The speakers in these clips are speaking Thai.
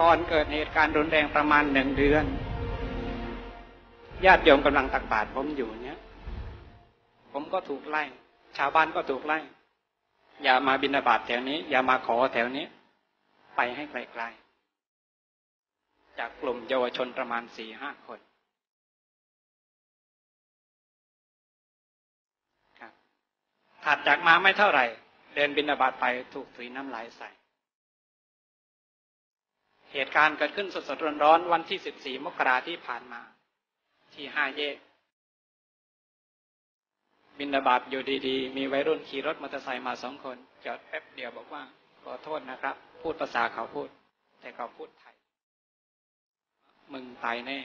ก่อนเกิดเหตุการณ์รุนแรงประมาณหนึ่งเดือน ญาติโยมกำลังตักบาตรผมอยู่เนี้ยผมก็ถูกไล่ ชาวบ้านก็ถูกไล่ อย่ามาบินาบาตแถวนี้ อย่ามาขอแถวนี้ ไปให้ไกลๆ จากกลุ่มเยาวชนประมาณสี่ห้าคนครับถัดจากมาไม่เท่าไหร่ เดินบินาบาตไปถูกสีน้ำลายใส่ ตุการณ์เกิดขึ้นสดๆร้อนๆวันที่14มกราที่ผ่านมา ที่ห้าแยก บินาบาตอยู่ดีๆ มีวัยรุ่นขี่รถมอเตอร์ไซค์มาสองคน จอดแป๊บเดียวบอกว่า ขอโทษนะครับ พูดภาษาเขาพูด แต่เขาพูดไทย มึงตายแน่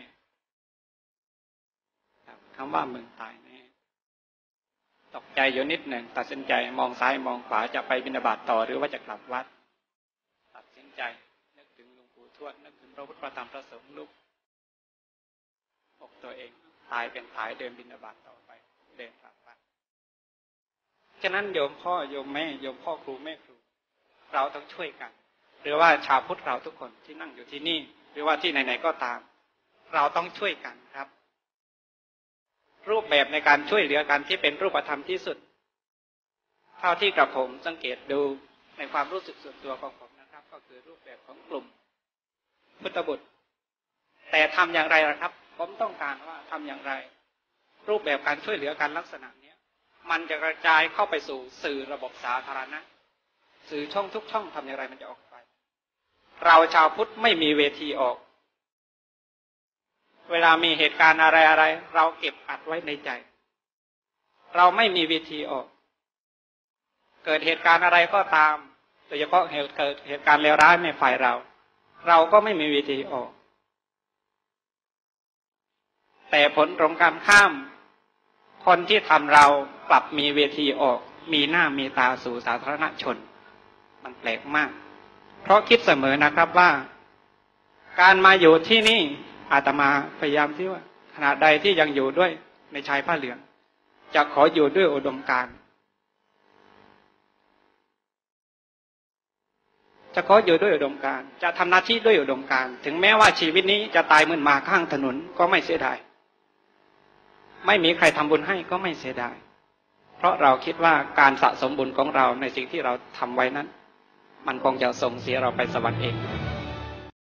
ครับคำว่ามึงตายแน่ตกใจอยู่นิดหนึ่งตัดสินใจมองซ้ายมองขวาจะไปบินาบาตต่อหรือว่าจะกลับวัด ตัดสินใจ ทวดนึกถึงพระพุทธพระธรรมพระสงฆ์ลุกอกตัวเอง ตายเป็นตายเดินบินาบาตต่อไป เดินกลับวัดฉะนั้นโยมพ่อโยมแม่โยมพ่อครูแม่ครู เราต้องช่วยกัน หรือว่าชาวพุทธเราทุกคนที่นั่งอยู่ที่นี่ หรือว่าที่ไหนๆก็ตาม เราต้องช่วยกันครับ รูปแบบในการช่วยเหลือกันที่เป็นรูปธรรมที่สุด เท่าที่กระผมสังเกตดูในความรู้สึกส่วนตัวของผมนะครับ ก็คือรูปแบบของกลุ่ม พุทธบุตร แต่ทำอย่างไรล่ะครับ ผมต้องการว่าทำอย่างไร รูปแบบการช่วยเหลือกันลักษณะเนี้ยมันจะกระจายเข้าไปสู่สื่อระบบสาธารณะ สื่อช่องทุกช่องทำอย่างไรมันจะออกไป เราชาวพุทธไม่มีเวทีออก เวลามีเหตุการณ์อะไรอะไร เราเก็บอัดไว้ในใจ เราไม่มีเวทีออก เกิดเหตุการณ์อะไรก็ตามโดยเฉพาะเหตุเกิดเหตุการณ์เลวร้ายในฝ่ายเรา เราก็ไม่มีเวทีออก แต่ผลตรงกันข้าม คนที่ทำเรากลับมีเวทีออก มีหน้ามีตาสู่สาธารณชน มันแปลกมาก เพราะคิดเสมอนะครับว่า การมาอยู่ที่นี่อาตมาพยายามที่ว่าขณะใดที่ยังอยู่ด้วยในชายผ้าเหลือง จะขออยู่ด้วยอุดมการณ์ จะขออยู่ด้วยอุดมการ จะทำหน้าที่ด้วยอุดมการ ถึงแม้ว่าชีวิตนี้จะตายมืนมาข้างถนนก็ไม่เสียดาย ไม่มีใครทำบุญให้ก็ไม่เสียดาย เพราะเราคิดว่าการสะสมบุญของเราในสิ่งที่เราทำไว้นั้น มันคงจะส่งเสียเราไปสวรรค์เอง